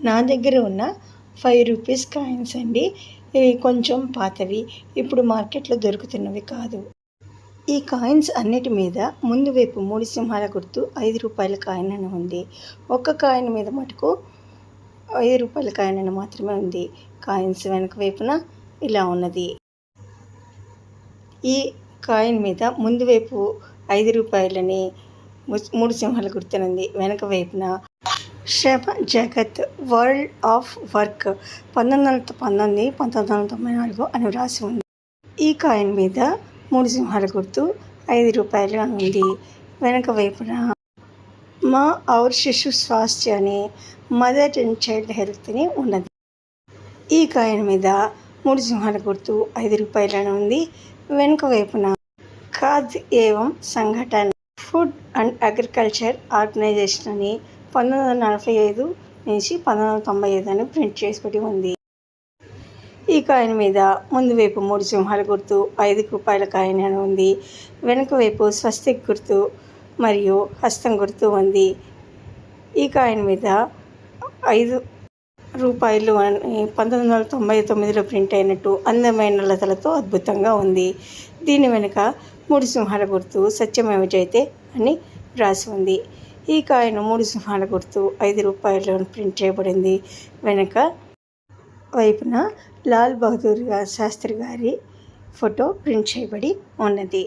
నా దగ్గర ఉన్న ఫైవ్ రూపీస్ కాయిన్స్ అండి. ఇవి కొంచెం పాతవి. ఇప్పుడు మార్కెట్లో దొరుకుతున్నవి కాదు. ఈ కాయిన్స్ అన్నిటి మీద ముందు వైపు మూడు సింహాల గుర్తు ఐదు రూపాయల కాయిన్ అని ఉంది. ఒక్క కాయిన్ మీద మటుకు ఐదు రూపాయల కాయిన్ అని మాత్రమే ఉంది. కాయిన్స్ వెనక వైపున ఇలా ఉన్నది. ఈ కాయిన్ మీద ముందు వైపు ఐదు రూపాయలని మూడు సింహాల గుర్తునుంది వెనక వైపున శవ జగత్ వరల్డ్ ఆఫ్ వర్క్ పంతొమ్మిది వందల పంతొమ్మిది పంతొమ్మిది వందల తొంభై నాలుగు అని వ్రాసి ఉంది. ఈ కాయిన్ మీద మూడు సింహాల గుర్తు ఐదు రూపాయలు అని ఉంది. వెనక వైపున మా ఔర్ శిశు స్వాస్థ్య అని మదర్ అండ్ చైల్డ్ హెల్త్ అని ఉన్నది. ఈ కాయిన్ మీద మూడు సింహాల గుర్తు ఐదు రూపాయలు అని ఉంది. వెనుక వైపున ఖాద్ ఏవం సంఘటన ఫుడ్ అండ్ అగ్రికల్చర్ ఆర్గనైజేషన్ అని పంతొమ్మిది వందల నలభై ఐదు నుంచి పంతొమ్మిది వందల తొంభై ఐదు అని ప్రింట్ చేసి ఉంది. ఈ కాయిన్ మీద ముందు వైపు మూడు సింహాల గుర్తు ఐదు రూపాయల కాయిన్ అని ఉంది. వెనుక వైపు స్వస్తిక్ గుర్తు మరియు హస్తం గుర్తు ఉంది. ఈ కాయిన్ మీద ఐదు రూపాయలు పంతొమ్మిది వందల తొంభై తొమ్మిదిలో ప్రింట్ అయినట్టు అందమైన లతలతో అద్భుతంగా ఉంది. దీని వెనుక మూడు సింహాల గుర్తు సత్యమేవ జైతే అని రాసి ఉంది. ఈ కాయిన్ మూడు సింహాల గుర్తు ఐదు రూపాయలు ప్రింట్ చేయబడింది. వెనుక వైపున లాల్ బహదూర్ శాస్త్రి గారి ఫోటో ప్రింట్ చేయబడి ఉన్నది.